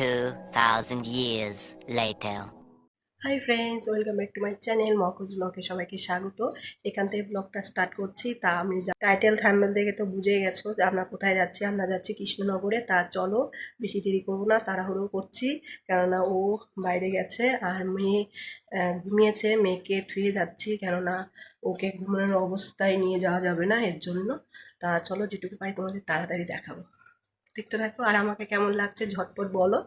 2,000 years later. Hi friends welcome back to my channel মকজ ব্লগে সবাইকে স্বাগত। এখান থেকে ব্লগটা স্টার্ট করছি তা আমি টাইটেল থাম্বেল দেখে তো বুঝেই গেছো যে আমরা কোথায় যাচ্ছি। আমরা যাচ্ছি কৃষ্ণনগরে তা চলো বেশি দেরি করব না তাড়াহুড়ো করছি কেননা ও বাইরে গেছে আর মেয়ে ঘুমিয়েছে। মেয়েকে থুয়ে যাচ্ছি কেননা ওকে ঘুমানোর অবস্থায় নিয়ে যাওয়া যাবে না এর জন্য। তা চলো যেটুকু পারি তোমাদের তাড়াতাড়ি দেখাবো। দেখতে থাকো। আর আমাকে কেমন লাগছে ঝটপট বলো।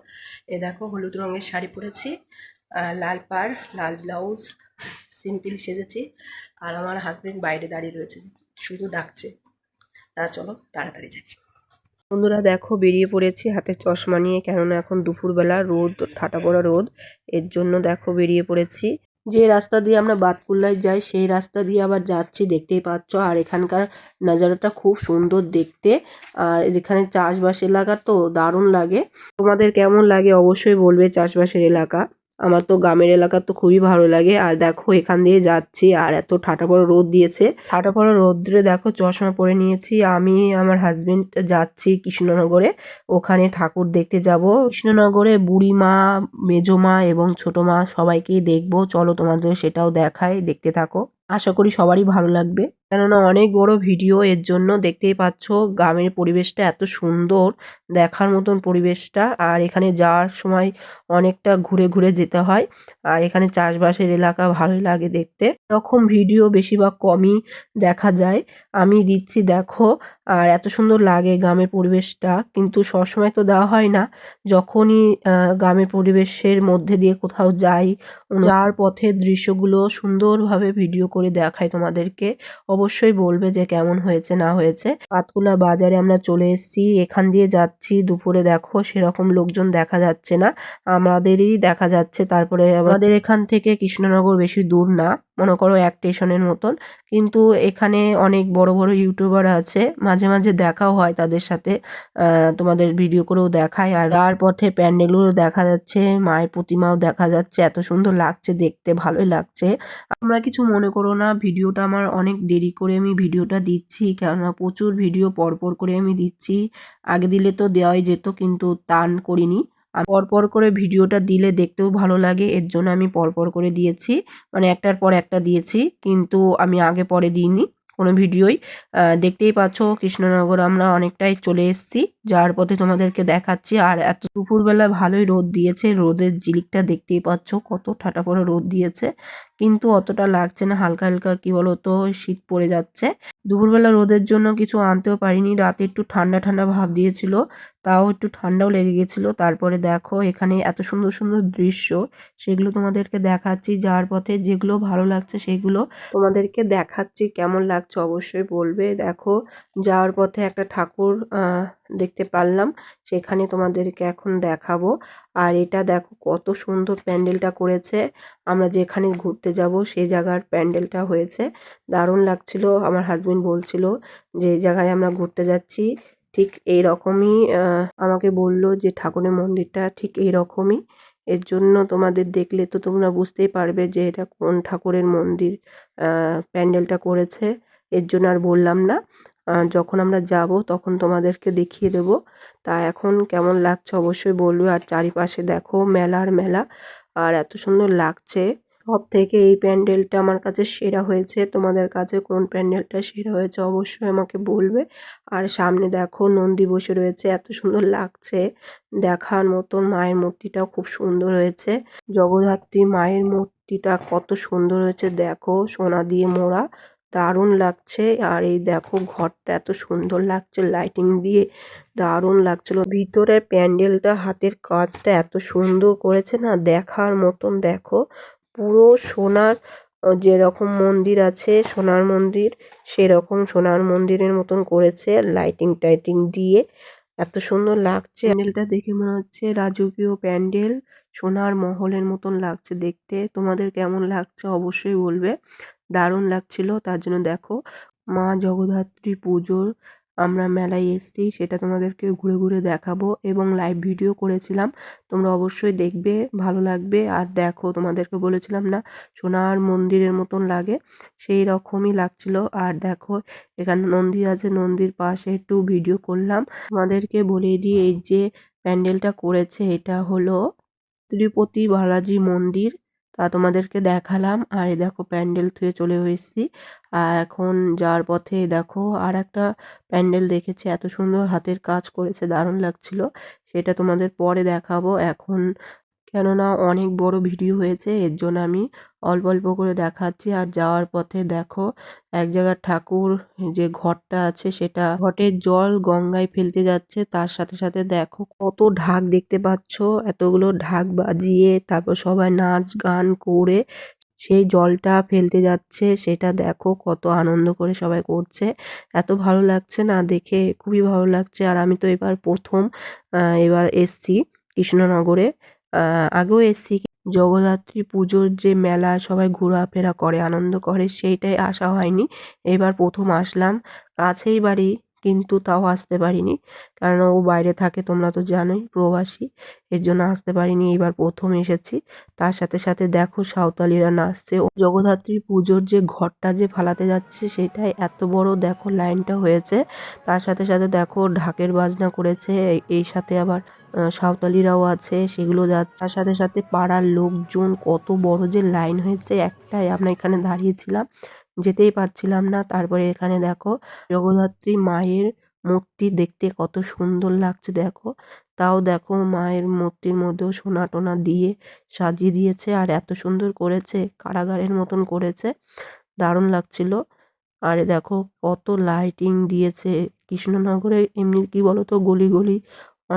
এ দেখো, হলুদ রঙের শাড়ি পরেছি লাল পাড়, লাল ব্লাউজ, সিম্পল সেজেছি। আর আমার হাজবেন্ড বাইরে দাঁড়িয়ে রয়েছে, শুধু ডাকছে। তা চলো, তাড়াতাড়ি যাই। বন্ধুরা দেখো, বেরিয়ে পড়েছি হাতে চশমা নিয়ে, কেননা এখন দুপুরবেলা রোদ, ঠাটা পড়া রোদ। এর জন্য দেখো বেরিয়ে পড়েছি। যে রাস্তা দিয়ে আমরা বাতকুল্লায় যাই, সেই রাস্তা দিয়ে আবার যাচ্ছি, দেখতেই পাচ্ছ। আর এখানকার নাজারাটা খুব সুন্দর দেখতে। আর এখানে চাষবাস এলাকা তো দারুণ লাগে। তোমাদের কেমন লাগে অবশ্যই বলবে চাষবাসের এলাকা। আমার তো গ্রামের এলাকা তো খুবই ভালো লাগে। আর দেখো, এখান দিয়ে যাচ্ছি, আর এত ঠাটা পড়া রোদ দিয়েছে। ঠাটা পড়া রোদ্রে দেখো, চশমা পরে নিয়েছি। আমি আমার হাজবেন্ড যাচ্ছি কৃষ্ণনগরে। ওখানে ঠাকুর দেখতে যাব। কৃষ্ণনগরে বুড়ি মা, মেজো মা এবং ছোট মা সবাইকেই দেখব। চলো তোমাদের সেটাও দেখায় দেখতে থাকো। আশা করি সবারই ভালো লাগবে। কেননা অনেক বড় ভিডিও, এর জন্য দেখতেই পাচ্ছ গ্রামের পরিবেশটা এত সুন্দর, দেখার মতন পরিবেশটা। আর এখানে যাওয়ার সময় অনেকটা ঘুরে ঘুরে যেতে হয়। আর এখানে চাষবাসের এলাকা ভালোই লাগে দেখতে। এরকম ভিডিও বেশিরভাগ কমই দেখা যায়। আমি দিচ্ছি দেখো। আর এত সুন্দর লাগে গ্রামের পরিবেশটা। কিন্তু সবসময় তো দেওয়া হয় না। যখনই গ্রামের পরিবেশের মধ্যে দিয়ে কোথাও যাই, যাওয়ার পথের দৃশ্যগুলো সুন্দরভাবে ভিডিও করে দেখায় তোমাদেরকে। অবশ্যই বলবে যে কেমন হয়েছে, না হয়েছে। পাতকুলা বাজারে আমরা চলে এসেছি, এখান দিয়ে যাচ্ছি, দুপুরে দেখো সেরকম লোকজন দেখা যাচ্ছে না। আমাদেরই দেখা যাচ্ছে, তারপরে আমাদের এখান থেকে কৃষ্ণনগর বেশি দূর না। মনে করো এক স্টেশনের মতন। কিন্তু এখানে অনেক বড় বড় ইউটিউবার আছে, মাঝে মাঝে দেখাও হয় তাদের সাথে। তোমাদের ভিডিও করেও দেখায়। আর আর পথে প্যান্ডেলগুলো দেখা যাচ্ছে, মায়ের প্রতিমাও দেখা যাচ্ছে। এত সুন্দর লাগছে, দেখতে ভালোই লাগছে। তোমরা কিছু মনে করো না, ভিডিওটা আমার অনেক দেরি করে আমি ভিডিওটা দিচ্ছি। কেননা প্রচুর ভিডিও পরপর করে আমি দিচ্ছি। আগে দিলে তো দেওয়াই যেত, কিন্তু টান করিনি। আর পরপর করে ভিডিওটা দিলে দেখতেও ভালো লাগে। এর জন্য আমি পরপর করে দিয়েছি। মানে একটার পর একটা দিয়েছি, কিন্তু আমি আগে পরে দিইনি কোনো ভিডিওই। দেখতেই পাচ্ছ কৃষ্ণনগর আমরা অনেকটাই চলে এসেছি। যার পথে তোমাদেরকে দেখাচ্ছি। আর এত দুপুরবেলা ভালোই রোদ দিয়েছে। রোদের জিলিকটা দেখতেই পাচ্ছ কত ঠাটা পড়ে রোদ দিয়েছে। কিন্তু অতটা লাগছে না। হালকা হালকা কি বলতো, শীত পড়ে যাচ্ছে। দুপুরবেলা রোদের জন্য কিছু আনতেও পারিনি। রাতে একটু ঠান্ডা ঠান্ডা ভাব দিয়েছিল। তাও একটু ঠান্ডাও লেগে গেছিল। তারপরে দেখো এখানে এত সুন্দর সুন্দর দৃশ্য। সেগুলো তোমাদেরকে দেখাচ্ছি। যাওয়ার পথে যেগুলো ভালো লাগছে সেগুলো তোমাদেরকে দেখাচ্ছি। কেমন লাগছে অবশ্যই বলবে। দেখো যাওয়ার পথে একটা ঠাকুর দেখতে পারলাম। সেখানে তোমাদেরকে এখন দেখাবো। আর এটা দেখো কত সুন্দর প্যান্ডেলটা করেছে। আমরা যেখানে ঘুরতে যাব সেই জায়গার প্যান্ডেলটা হয়েছে। দারুণ লাগছিল। আমার হাজবেন্ড বলছিল যে জায়গায় আমরা ঘুরতে যাচ্ছি। ঠিক এই রকমই আমাকে বলল যে ঠাকুরের মন্দিরটা ঠিক এই রকমই এর জন্য তোমাদের দেখলে তো তোমরা বুঝতেই পারবে যে এটা কোন ঠাকুরের মন্দির প্যান্ডেলটা করেছে। এর জন্য আর বললাম না। যখন আমরা যাব তখন তোমাদেরকে দেখিয়ে দেব। তা এখন কেমন লাগছে অবশ্যই বলবে। আর চারিপাশে দেখো মেলার মেলা। আর এত সুন্দর লাগছে। সব থেকে এই প্যান্ডেলটা আমার কাছে সেরা হয়েছে। তোমাদের কাছে কোন প্যান্ডেলটা সেরা হয়েছে অবশ্যই আমাকে বলবে। আর সামনে দেখো নন্দী বসে রয়েছে, এত সুন্দর লাগছে। দেখার মতন মায়ের মূর্তিটাও খুব সুন্দর হয়েছে। জগদ্ধাত্রী মায়ের মূর্তিটা কত সুন্দর হয়েছে, দেখো সোনা দিয়ে মোড়া। দারুণ লাগছে। আর এই দেখো ঘরটা এত সুন্দর লাগছে লাইটিং দিয়ে দারুণ লাগছিল। ভিতরের প্যান্ডেলটা হাতের কাজটা এত সুন্দর করেছে না, দেখার মতন দেখো। পুরো সোনার যেরকম মন্দির আছে, সোনার মন্দির, সেরকম সোনার মন্দিরের মতন করেছে লাইটিং টাইটিং দিয়ে। এত সুন্দর লাগছে। প্যান্ডেলটা দেখে মনে হচ্ছে রাজকীয় প্যান্ডেল, সোনার মহলের মতন লাগছে দেখতে। তোমাদের কেমন লাগছে অবশ্যই বলবে। দারুণ লাগছিল, তার জন্য দেখো মা জগদ্ধাত্রী পুজোর আমরা মেলায় এসেছি, সেটা তোমাদেরকে ঘুরে ঘুরে দেখাবো এবং লাইভ ভিডিও করেছিলাম। তোমরা অবশ্যই দেখবে, ভালো লাগবে। আর দেখো, তোমাদেরকে বলেছিলাম না, সোনার মন্দিরের মতন লাগে, সেই রকমই লাগছিল। আর দেখো, এখানে নন্দী আছে, নন্দীর পাশে একটু ভিডিও করলাম। তোমাদেরকে বলে দিই, এই যে প্যান্ডেলটা করেছে, এটা হলো তিরুপতি বালাজি মন্দির। তা তোমাদেরকে দেখালাম। আর এই দেখো প্যান্ডেল থুয়ে চলে এসেছি। আর এখন যাওয়ার পথে দেখো আর একটা প্যান্ডেল দেখেছি। এত সুন্দর হাতের কাজ করেছে, দারুণ লাগছিল। সেটা তোমাদের পরে দেখাবো। এখন কেননা অনেক বড় ভিডিও হয়েছে, এর জন্য আমি অল্প অল্প করে দেখাচ্ছি। আর যাওয়ার পথে দেখো, এক জায়গার ঠাকুর যে ঘরটা আছে সেটা ঘটের জল গঙ্গায় ফেলতে যাচ্ছে। তার সাথে সাথে দেখো কত ঢাক দেখতে পাচ্ছ, এতগুলো ঢাক বাজিয়ে তারপর সবাই নাচ গান করে সেই জলটা ফেলতে যাচ্ছে। সেটা দেখো কত আনন্দ করে সবাই করছে। এত ভালো লাগছে না দেখে, খুবই ভালো লাগছে। আর আমি তো এবার প্রথম এবার এসছি কৃষ্ণনগরে। আগেও এসছি জগদ্ধাত্রী পুজোর যে মেলা, সবাই ঘোরাফেরা করে, আনন্দ করে, সেইটাই আসা হয়নি। এবার প্রথম আসলাম, কাছেই বাড়ি, কিন্তু তাও আসতে পারিনি। কারণ ও বাইরে থাকে, তোমরা তো জানোই, প্রবাসী, এর জন্য আসতে পারিনি। এবার প্রথম এসেছি, তার সাথে সাথে দেখো সাঁওতালিরা নাচছে। জগদ্ধাত্রী পুজোর যে ঘরটা যে ফালাতে যাচ্ছে, সেটাই এত বড়, দেখো লাইনটা হয়েছে। তার সাথে সাথে দেখো ঢাকের বাজনা করেছে, এই- সাথে আবার সাঁওতালিরাও আছে, সেগুলো যাচ্ছে। তার সাথে সাথে পাড়ার লোকজন কত বড় যে লাইন হয়েছে, একটাই আমরা এখানে দাঁড়িয়েছিলাম, যেতেই পারছিলাম না। তারপরে এখানে দেখো, জগদ্ধাত্রী মায়ের মূর্তি দেখতে কত সুন্দর লাগছে, দেখো। তাও দেখো, মায়ের মূর্তির মধ্যেও সোনা টোনা দিয়ে সাজিয়ে দিয়েছে, আর এত সুন্দর করেছে, কারাগারের মতন করেছে। দারুণ লাগছিল। আর দেখো, কত লাইটিং দিয়েছে। কৃষ্ণনগরে এমনি কি বলতো, গলি গলি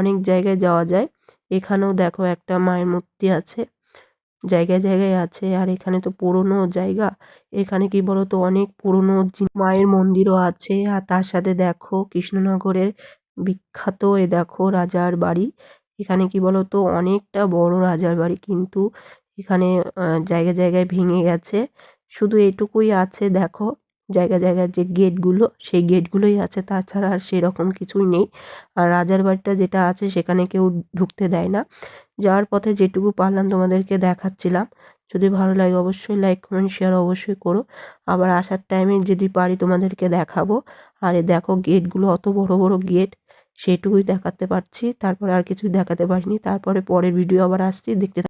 অনেক জায়গায় যাওয়া যায়। এখানেও দেখো একটা মায়ের মূর্তি আছে, জায়গায় জায়গায় আছে, আর এখানে তো পুরনো জায়গা। এখানে কি বলতো, অনেক পুরনো মায়ের মন্দিরও আছে, আর তার সাথে দেখো কৃষ্ণনগরের বিখ্যাত এ দেখো রাজার বাড়ি। এখানে কি বলতো, অনেকটা বড় রাজার বাড়ি, কিন্তু এখানে জায়গায় জায়গায় ভেঙে গেছে। শুধু এটুকুই আছে, দেখো। জায়গা জায়গায় যে গেটগুলো, সেই গেটগুলোই আছে। তাছাড়া আর সেরকম কিছুই নেই। আর রাজার বাড়িটা যেটা আছে, সেখানে কেউ ঢুকতে দেয় না। যাওয়ার পথে যেটুকু পারলাম তোমাদেরকে দেখাচ্ছিলাম। যদি ভালো লাগে অবশ্যই লাইক কমেন্ট শেয়ার অবশ্যই করো। আবার আসার টাইমে যদি পারি তোমাদেরকে দেখাবো। আর এ দেখো গেটগুলো অত বড় বড় গেট। সেটুকুই দেখাতে পারছি। তারপরে আর কিছুই দেখাতে পারিনি। তারপরে পরের ভিডিও আবার আসছি। দেখতে।